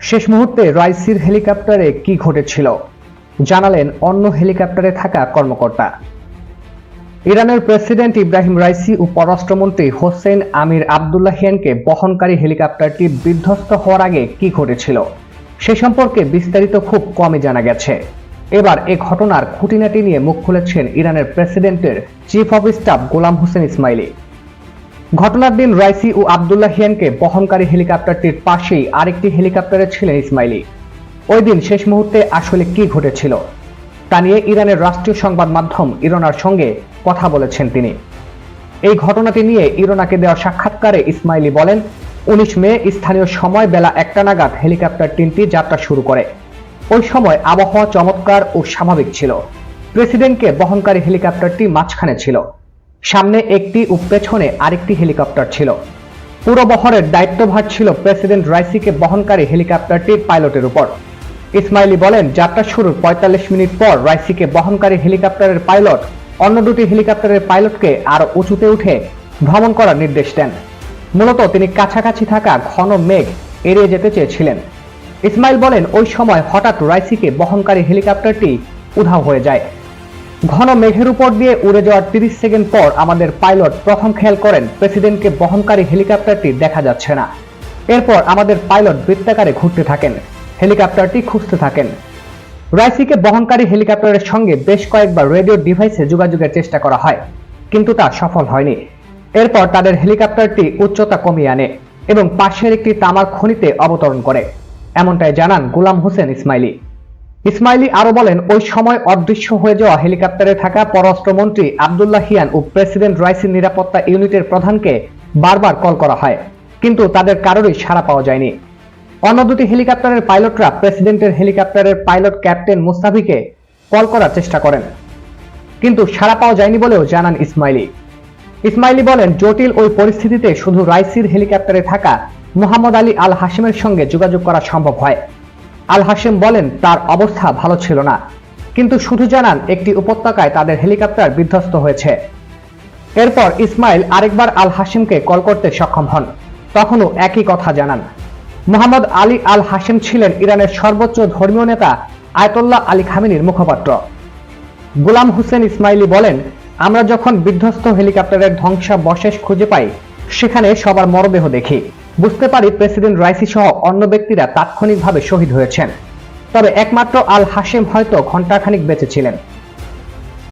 শেষ মুহূর্তে রাইসির হেলিকপ্টারে কি ঘটেছিল? জানালেন অন্য হেলিকপ্টারে থাকা কর্মকর্তা। ইরানের প্রেসিডেন্ট ইব্রাহিম রাইসি ও পররাষ্ট্রমন্ত্রী হোসেন আমির আবদুল্লাহিয়ানকে বহনকারী হেলিকপ্টারটি বিধ্বস্ত হওয়ার আগে কি ঘটেছিল? সে সম্পর্কে বিস্তারিত খুব কমই জানা গেছে। এবার এ ঘটনার খুঁটিনাটি নিয়ে মুখ খুলেছেন ইরানের প্রেসিডেন্টের chief of staff Gholam Hossein Esmaili. ঘটনার দিন রাইসি ও আবদুল্লাহ হিয়ানকে বহনকারী হেলিকপ্টারটির পাশেই আরেকটি হেলিকপ্টারে ছিলেন ইসমাইলি। ওই দিন শেষ মুহূর্তে আসলে কি ঘটেছিল, তা নিয়ে ইরানের রাষ্ট্রীয় সংবাদ মাধ্যম ইরনার সঙ্গে কথা বলেছেন তিনি। এই ঘটনাটি নিয়ে ইরোনাকে দেওয়া সাক্ষাৎকারে ইসমাইলি বলেন, উনিশ মে স্থানীয় সময় বেলা একটা নাগাদ হেলিকপ্টার তিনটি যাত্রা শুরু করে। ওই সময় আবহাওয়া চমৎকার ও স্বাভাবিক ছিল। প্রেসিডেন্টকে বহনকারী হেলিকপ্টারটি মাঝখানে ছিল। সামনে একটি ও পেছনে আরেকটি হেলিকপ্টার ছিল। পুরো বহরের দায়িত্বভার ছিল প্রেসিডেন্ট রাইসিকে বহনকারী হেলিকপ্টারটির পাইলটের উপর। ইসমাইলি বলেন, যাত্রা শুরুর পঁয়তাল্লিশ মিনিট পর রাইসিকে বহনকারী হেলিকপ্টারের পাইলট অন্য দুটি হেলিকপ্টারের পাইলটকে আরও উঁচুতে উঠে ভ্রমণ করার নির্দেশ দেন। মূলত তিনি কাছাকাছি থাকা ঘন মেঘ এড়িয়ে যেতে চেয়েছিলেন। ইসমাইল বলেন, ওই সময় হঠাৎ রাইসিকে বহনকারী হেলিকপ্টারটি উধাও হয়ে যায়। ঘন মেঘের উপর দিয়ে উড়ে যাওয়ার তিরিশ সেকেন্ড পর আমাদের পাইলট প্রথম খেয়াল করেন প্রেসিডেন্টকে বহনকারী হেলিকপ্টারটি দেখা যাচ্ছে না। এরপর আমাদের পাইলট বৃত্তাকারে ঘুরতে থাকেন। হেলিকপ্টারটি খুঁজতে থাকেন। রাইসিকে বহনকারী হেলিকপ্টারের সঙ্গে বেশ কয়েকবার রেডিও ডিভাইসে যোগাযোগের চেষ্টা করা হয়, কিন্তু তা সফল হয়নি। এরপর তাদের হেলিকপ্টারটি উচ্চতা কমিয়ে আনে এবং পাশের একটি তামার খনিতে অবতরণ করে। এমনটাই জানান গুলাম হোসেন ইসমাইলি। ইসমাইলি আরও বলেন, ওই সময় অদৃশ্য হয়ে যাওয়া হেলিকপ্টারে থাকা পররাষ্ট্রমন্ত্রী আবদুল্লাহ হিয়ান ও প্রেসিডেন্ট রাইসির নিরাপত্তা ইউনিটের প্রধানকে বারবার কল করা হয়, কিন্তু তাদের কারোরই সাড়া পাওয়া যায়নি। অন্য দুটি হেলিকপ্টারের পাইলটরা প্রেসিডেন্টের হেলিকপ্টারের পাইলট ক্যাপ্টেন মুস্তাফিকে কল করার চেষ্টা করেন, কিন্তু সাড়া পাওয়া যায়নি বলেও জানান ইসমাইলি। ইসমাইলি বলেন, জটিল ওই পরিস্থিতিতে শুধু রাইসির হেলিকপ্টারে থাকা মোহাম্মদ আলী আল হাসিমের সঙ্গে যোগাযোগ করা সম্ভব হয়। আল হাসিম বলেন, তার অবস্থা ভালো ছিল না। কিন্তু শুধু জানান, একটি উপত্যকায় তাদের হেলিকপ্টার বিধ্বস্ত হয়েছে। এরপর ইসমাইল আরেকবার আল হাসিমকে কল করতে সক্ষম হন। তখনও একই কথা জানান। মোহাম্মদ আলী আল হাসিম ছিলেন ইরানের সর্বোচ্চ ধর্মীয় নেতা আয়তুল্লাহ আলী খামিনির মুখপাত্র। গোলাম হোসেন ইসমাইলি বলেন, আমরা যখন বিধ্বস্ত হেলিকপ্টারের ধ্বংসাবশেষ খুঁজে পাই, সেখানে সবার মরদেহ দেখি। বুঝতে পারি প্রেসিডেন্ট রাইসি সহ অন্য ব্যক্তিরা তাৎক্ষণিকভাবে শহীদ হয়েছেন। তবে একমাত্র আল হাসিম হয়তো ঘণ্টাখানিক বেঁচে ছিলেন।